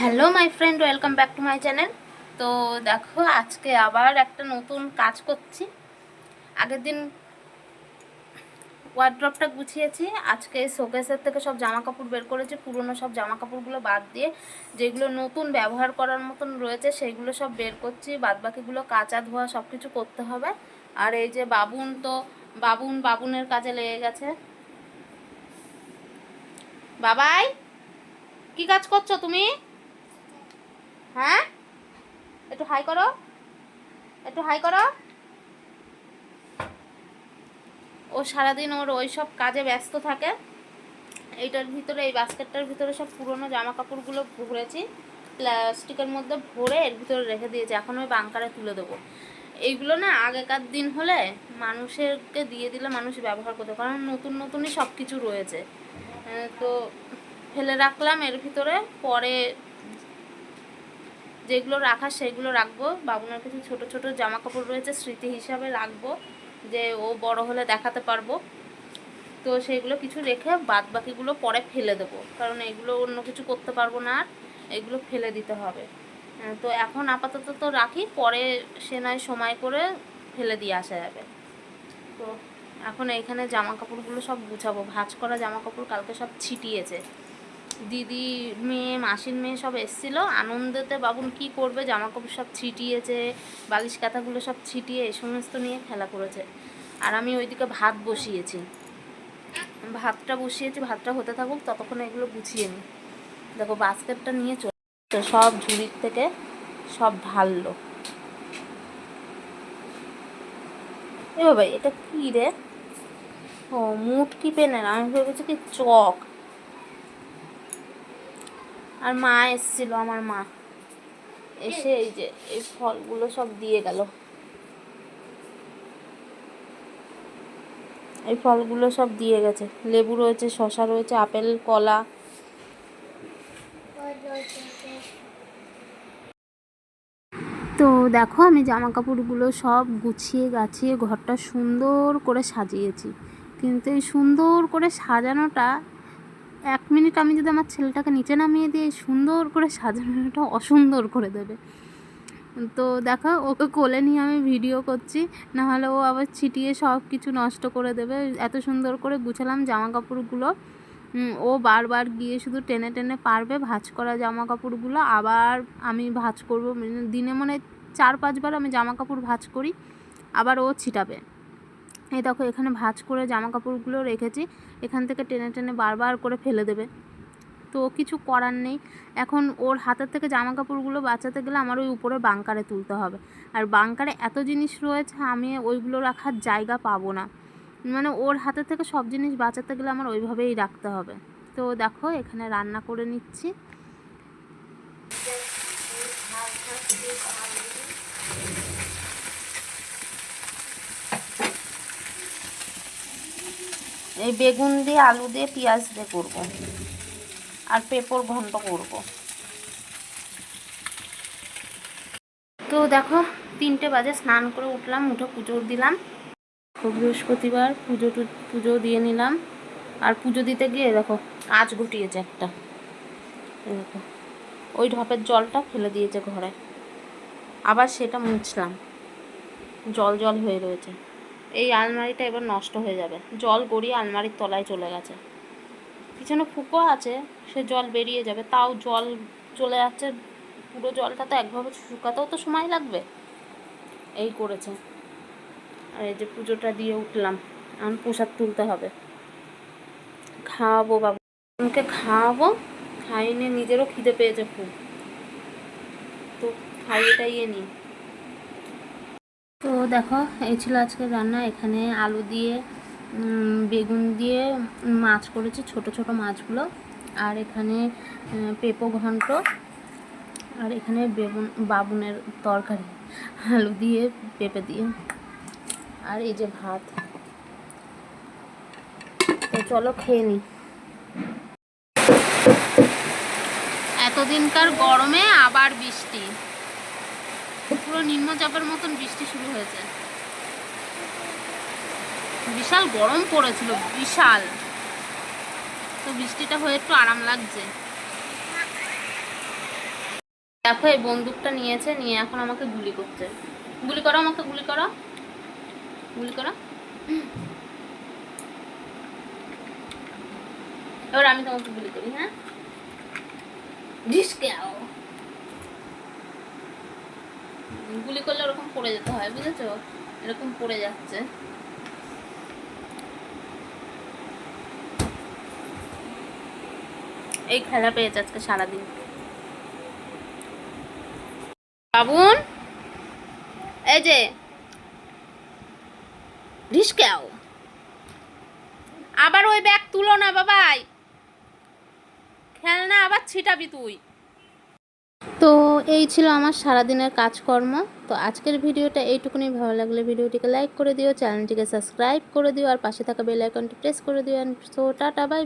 Hello my friend welcome back to my channel তো দেখো, আজকে আবার একটা নতুন কাজ করছি। আগের দিন ওয়ার্ড্রপটা গুছিয়েছি। আজকে শোকেসের থেকে সব জামা কাপড় বের করেছি। পুরনো সব জামা কাপড়গুলো বাদ দিয়ে যেগুলো নতুন ব্যবহার করার মতন রয়েছে সেইগুলো সব বের করছি। বাদ বাকিগুলো কাঁচা ধোয়া সব কিছু করতে হবে। আর এই যে বাবুন তো, বাবুন বাবুনের কাজে লেগে গেছে। বাবাই, কি কাজ করছ তুমি? হ্যাঁ? একটু হাই করো। একটু হাই করো। ও সারাদিন ওর ওই সব কাজে ব্যস্ত থাকে। এইটার ভিতরে, এই বাস্কেটটার ভিতরে সব পুরনো জামা কাপড়গুলো ভরেছি প্লাস্টিকের মধ্যে ভরে এর ভিতরে রেখে দিয়েছি। এখন ওই বাংকারে তুলে দেবো। এইগুলো না আগেকার দিন হলে মানুষেরকে দিয়ে দিলে মানুষ ব্যবহার করতো। কারণ নতুন নতুনই সব কিছু রয়েছে তো ফেলে রাখলাম এর ভিতরে। পরে যেগুলো রাখার সেগুলো রাখব। বাবুনার কিছু ছোট ছোট জামা কাপড় রয়েছে, স্মৃতি হিসাবে রাখব যে ও বড় হলে দেখাতে পারব। তো সেইগুলো কিছু রেখে বাদ বাকিগুলো পরে ফেলে দেবো। কারণ এগুলো অন্য কিছু করতে পারব না আর এগুলো ফেলে দিতে হবে। তো এখন আপাতত তো রাখি, পরে সে নয় সময় করে ফেলে দিয়ে আসা যাবে। তো এখন এইখানে জামা কাপড়গুলো সব গুছাবো। ভাঁজ করা জামা কাপড় কালকে সব ছিটিয়েছে। দিদি, মেয়ে, মাসির মেয়ে সব এসছিল। আনন্দেতে বাবুন কি করবে? জামা কাপড় সব ছিটিয়েছে, বালিশ কাঁথাগুলো সব ছিটিয়ে এই সমস্ত নিয়ে খেলা করেছে। আর আমি ওইদিকে ভাত বসিয়েছি। ভাতটা বসিয়েছি, ভাতটা হতে থাকুক, ততক্ষণ এগুলো গুছিয়ে নিই। দেখো, বাস্কেটটা নিয়ে চলে সব ঝুড়ির থেকে সব ঢাললো। এ বাবা এটা কী রে? ও, মুটকি পেনের আমি ভেবেছি কি চক। আর মা এসেছিল, আমার মা। এসে এই যে, এই ফলগুলো সব দিয়ে গেল। এই ফলগুলো সব দিয়ে গেছে। লেবু রয়েছে শশা রয়েছে, আপেল, কলা। তো দেখো, আমি জামা কাপড়গুলো সব গুছিয়ে গাছিয়ে ঘরটা সুন্দর করে সাজিয়েছি। কিন্তু এই সুন্দর করে সাজানোটা এক মিনিট আমি যদি আমার ছেলেটাকে নিচে নামিয়ে দিয়ে সুন্দর করে সাজানোটা অসুন্দর করে দেবে। তো দেখা, ওকে কোলে নিয়ে আমি ভিডিও করছি, নাহলে ও আবার ছিটিয়ে সব কিছু নষ্ট করে দেবে। এত সুন্দর করে গুছালাম জামা কাপড়গুলো ও বারবার গিয়ে শুধু টেনে টেনে পারবে ভাঁজ করা জামা কাপড়গুলো আবার আমি ভাঁজ করব দিনে মনে চার পাঁচবার আমি জামা কাপড় ভাঁজ করি, আবার ও ছিটাবে। এই দেখো, এখানে ভাঁজ করে জামা কাপড়গুলো রেখেছি। এখান থেকে টেনে টেনে বারবার করে ফেলে দেবে। তো কিছু করার নেই। এখন ওর হাতের থেকে জামা কাপড়গুলো বাঁচাতে গেলে আমার ওই উপরে বাংকারে তুলতে হবে। আর বাংকারে এত জিনিস রয়েছে, আমি ওইগুলো রাখার জায়গা পাবো না। মানে ওর হাতের থেকে সব জিনিস বাঁচাতে গেলে আমার ওইভাবেই রাখতে হবে। তো দেখো, এখানে রান্না করে নিচ্ছি। এই বেগুন দিয়ে আলু দিয়ে পেঁয়াজ দিয়ে করব। আর পেঁপর ঘন্ট করব। তো দেখো, তিনটে বাজে, স্নান করে উঠলাম, উঠে পুজো দিলাম। বৃহস্পতিবার পুজো পুজো দিয়ে নিলাম। আর পুজো দিতে গিয়ে দেখো কাজ গুটিয়েছে একটা। দেখো, ওই ঢপের জলটা ফেলে দিয়েছে ঘরে। আবার সেটা মুছলাম। জল জল হয়ে রয়েছে। এই আলমারিটা এবার নষ্ট হয়ে যাবে। জল গড়িয়ে আলমারির তলায় চলে গেছে। পিছনে ফুকো আছে, সে জল বেরিয়ে যাবে। তাও জল চলে যাচ্ছে। পুরো জলটা তো একভাবে শুকাতেও তো সময় লাগবে। এই করেছে। আর এই যে পুজোটা দিয়ে উঠলাম। এখন প্রসাদ তুলতে হবে। খাওয়াবো বাবু। ওকে খাওয়াবো। খাইয়ে নিজেরও খিদে পেয়েছে খুব। তো খাইয়ে টাইয়ে নিই। তো দেখো, এই ছিল আজকের রান্না। এখানে আলু দিয়ে বেগুন দিয়ে মাছ করেছি, ছোট ছোট মাছগুলো। আর এখানে পেঁপো ঘন্ট আর এখানে বেগুন, বাবুনের তরকারি, আলু দিয়ে পেঁপে দিয়ে। আর এই যে ভাত। তো চলো খেয়ে নিই এতদিনকার গরমে আবার বৃষ্টি। পুরো নিম্নচাপের মতন বৃষ্টি শুরু হয়েছে। বিশাল গরম পড়েছিল, বিশাল। তো বৃষ্টিটা হয়ে একটু আরাম লাগছে। দেখো, এই বন্দুকটা নিয়েছে, নিয়ে এখন আমাকে গুলি করছে। গুলি করো আমাকে, গুলি করো। গুলি করো। এবার আমি তোমাকে গুলি করি হ্যাঁ? ঢিসকেও গুলি করলে ওরকম পড়ে যেতে হয়, বুঝেছ? এরকম পড়ে যাচ্ছে। এই খেলা পেয়েছে আজকে সারাদিন। বাবুন, এই যে ঢিসকেও আবার ওই ব্যাগ তুলো না, বাবাই। খেলনা আবার ছিটাবি তুই। তো এই ছিল আমার সারাদিনের কাজকর্ম। তো আজকের ভিডিওটা এইটুকুনি। ভালো লাগলে ভিডিওটিকে লাইক করে দিও, চ্যানেলটিকে সাবস্ক্রাইব করে দিও, আর পাশে থাকা বেল আইকনটি প্রেস করে দিও। So tata bye